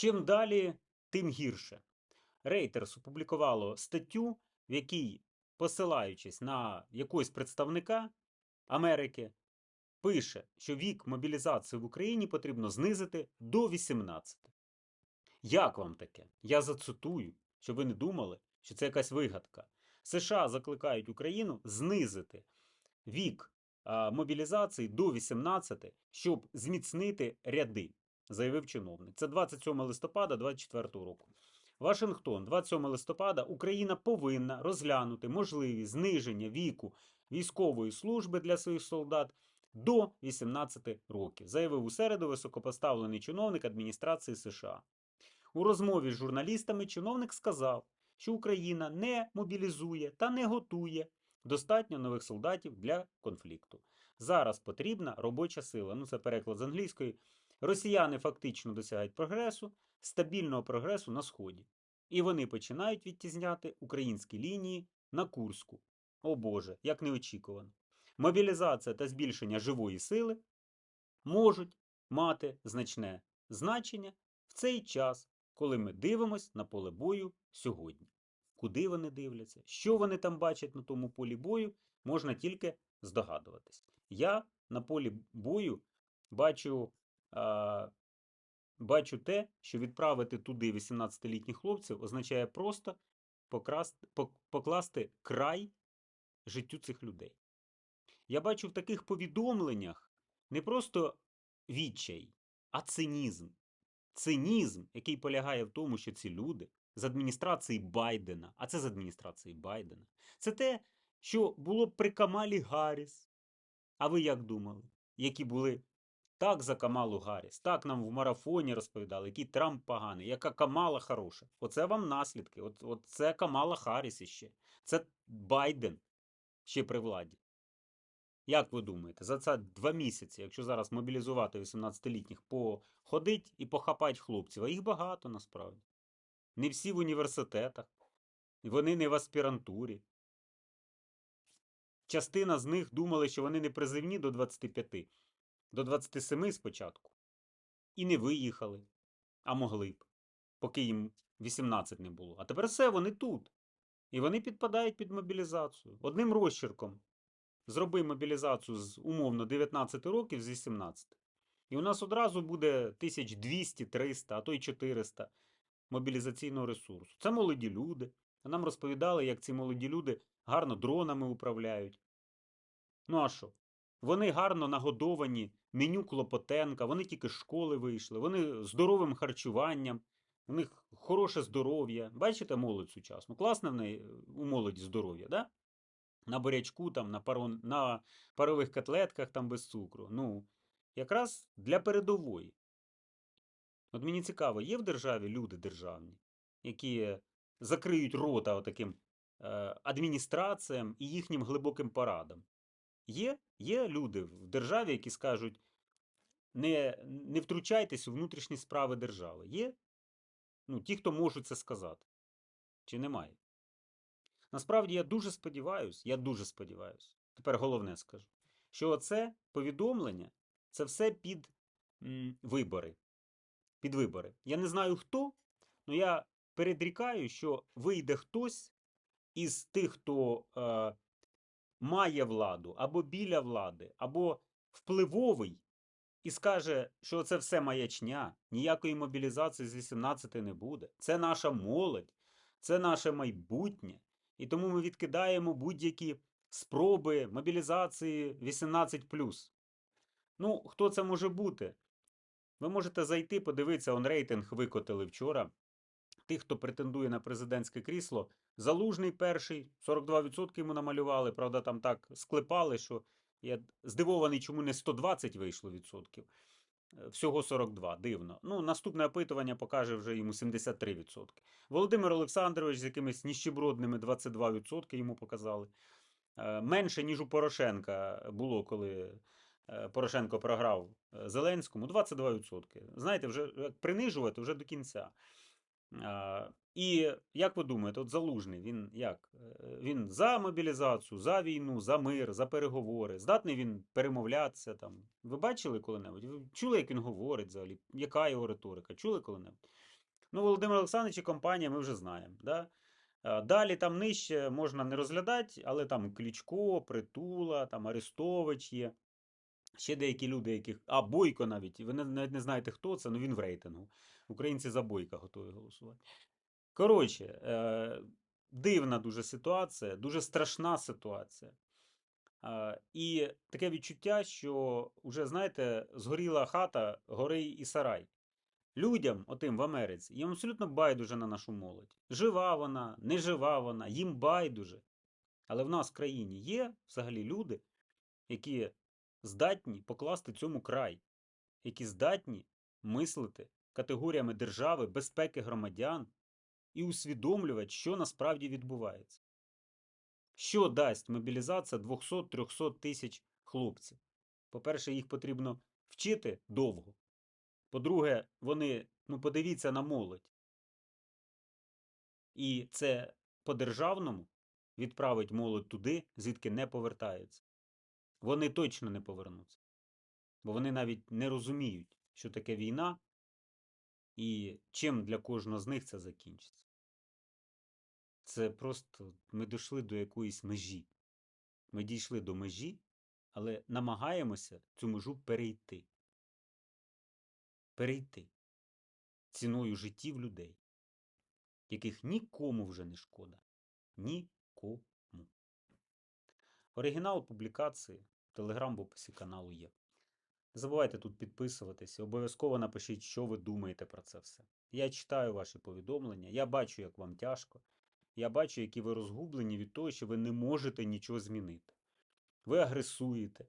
Чим далі, тим гірше. Reuters опублікувало статтю, в якій, посилаючись на якогось представника Америки, пише, що вік мобілізації в Україні потрібно знизити до 18. Як вам таке? Я зацитую, щоб ви не думали, що це якась вигадка. США закликають Україну знизити вік мобілізації до 18, щоб зміцнити ряди, заявив чиновник. Це 27 листопада 2024 року. Вашингтон, 27 листопада, Україна повинна розглянути можливість зниження віку військової служби для своїх солдат до 18 років, заявив у середу високопоставлений чиновник адміністрації США. У розмові з журналістами чиновник сказав, що Україна не мобілізує та не готує достатньо нових солдатів для конфлікту. Зараз потрібна робоча сила. Ну, це переклад з англійської. Росіяни фактично досягають прогресу, стабільного прогресу на сході. І вони починають відтізняти українські лінії на Курську. О Боже, як неочікувано. Мобілізація та збільшення живої сили можуть мати значне значення в цей час, коли ми дивимось на поле бою сьогодні. Куди вони дивляться, що вони там бачать на тому полі бою, можна тільки здогадуватись. Я на полі бою бачу, бачу те, що відправити туди 18-літніх хлопців означає просто покрасти, покласти край життю цих людей. Я бачу в таких повідомленнях не просто відчай, а цинізм. Цинізм, який полягає в тому, що ці люди з адміністрації Байдена, а це з адміністрації Байдена, це те, що було при Камалі Гарріс. А ви як думали? Які були так за Камалу Гарріс, так нам в марафоні розповідали, який Трамп поганий, яка Камала хороша. Оце вам наслідки. От, от це Камала Харріс іще. Це Байден ще при владі. Як ви думаєте, за це два місяці, якщо зараз мобілізувати 18-літніх, походить і похапать хлопців, а їх багато насправді. Не всі в університетах, вони не в аспірантурі. Частина з них думали, що вони не призивні до 25, до 27 спочатку. І не виїхали, а могли б, поки їм 18 не було. А тепер все, вони тут. І вони підпадають під мобілізацію. Одним розчерком. Зроби мобілізацію з умовно 19 років з 18. І у нас одразу буде 1200, 300, а то й 400 мобілізаційного ресурсу. Це молоді люди. Нам розповідали, як ці молоді люди гарно дронами управляють. Ну а що? Вони гарно нагодовані меню Клопотенка, вони тільки з школи вийшли, вони здоровим харчуванням, у них хороше здоров'я. Бачите молодь сучасну? Класне в неї у молоді здоров'я, да? На бурячку, там, на, паро... на парових котлетках там без цукру. Ну, якраз для передової. От мені цікаво, є в державі люди державні, які закриють рота отаким е, адміністраціям і їхнім глибоким парадам. Є, є люди в державі, які скажуть: не, не втручайтесь у внутрішні справи держави. Є ну, ті, хто можуть це сказати. Чи немає? Насправді я дуже сподіваюся, я дуже сподіваюся, тепер головне скажу, що оце повідомлення це все під м, вибори. Під вибори. Я не знаю хто, але я передрікаю, що вийде хтось із тих, хто е, має владу, або біля влади, або впливовий, і скаже, що це все маячня, ніякої мобілізації з 18 не буде. Це наша молодь, це наше майбутнє. І тому ми відкидаємо будь-які спроби мобілізації 18. Ну, хто це може бути? Ви можете зайти, подивитися, он рейтинг викотили вчора. Тих, хто претендує на президентське крісло, залужний перший, 42% йому намалювали. Правда, там так склепали, що я здивований, чому не 120 вийшло відсотків. Е, Всього 42, дивно. Ну, наступне опитування покаже вже йому 73%. Володимир Олександрович з якимись ніщебродними 22% йому показали. Е, Менше, ніж у Порошенка було, коли е, Порошенко програв Зеленському, 22%. Знаєте, вже принижувати вже до кінця. І як ви думаєте, от Залужний, він як? Е, Він за мобілізацію, за війну, за мир, за переговори. Здатний він перемовлятися там. Ви бачили коли-небудь? Ви чули, як він говорить взагалі? Яка його риторика? Чули коли-небудь? Ну, Володимир Олександрович і компанія ми вже знаємо. Да? Далі там нижче можна не розглядати, але там Кличко, Притула, там Арестович є. Ще деякі люди, яких. А, Бойко навіть. Ви навіть не знаєте, хто це, але він в рейтингу. Українці за Бойка готові голосувати. Коротше, е, дивна дуже ситуація, дуже страшна ситуація. Е, і таке відчуття, що вже, знаєте, згоріла хата, гори і сарай. Людям, отим в Америці, їм абсолютно байдуже на нашу молодь. Жива вона, не жива вона, їм байдуже. Але в нас в країні є взагалі люди, які здатні покласти цьому край, які здатні мислити категоріями держави, безпеки громадян і усвідомлювати, що насправді відбувається. Що дасть мобілізація 200-300 тисяч хлопців? По-перше, їх потрібно вчити довго. По-друге, вони, ну подивіться на молодь. І це по-державному відправить молодь туди, звідки не повертаються. Вони точно не повернуться. Бо вони навіть не розуміють, що таке війна і чим для кожного з них це закінчиться. Це просто ми дійшли до якоїсь межі. Ми дійшли до межі, але намагаємося цю межу перейти. Перейти ціною життів людей, яких нікому вже не шкода. Нікому. Оригінал публікації телеграм в описі каналу є. Не забувайте тут підписуватися, обов'язково напишіть, що ви думаєте про це все. Я читаю ваші повідомлення, я бачу, як вам тяжко. Я бачу, які ви розгублені від того, що ви не можете нічого змінити. Ви агресуєте,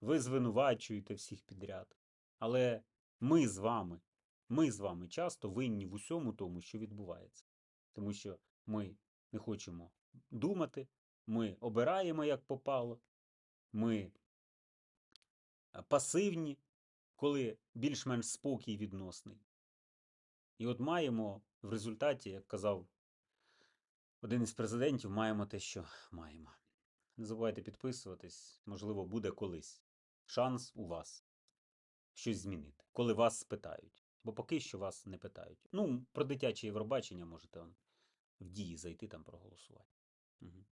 ви звинувачуєте всіх підряд. Але ми з вами, ми з вами часто винні в усьому тому, що відбувається. Тому що ми не хочемо думати, ми обираємо як попало, ми пасивні, коли більш-менш спокій відносний. І от маємо в результаті, як казав один із президентів, маємо те, що маємо. Не забувайте підписуватись, можливо, буде колись. Шанс у вас щось змінити, коли вас спитають. Бо поки що вас не питають. Ну, про дитяче Євробачення можете в дії зайти там проголосувати. Угу.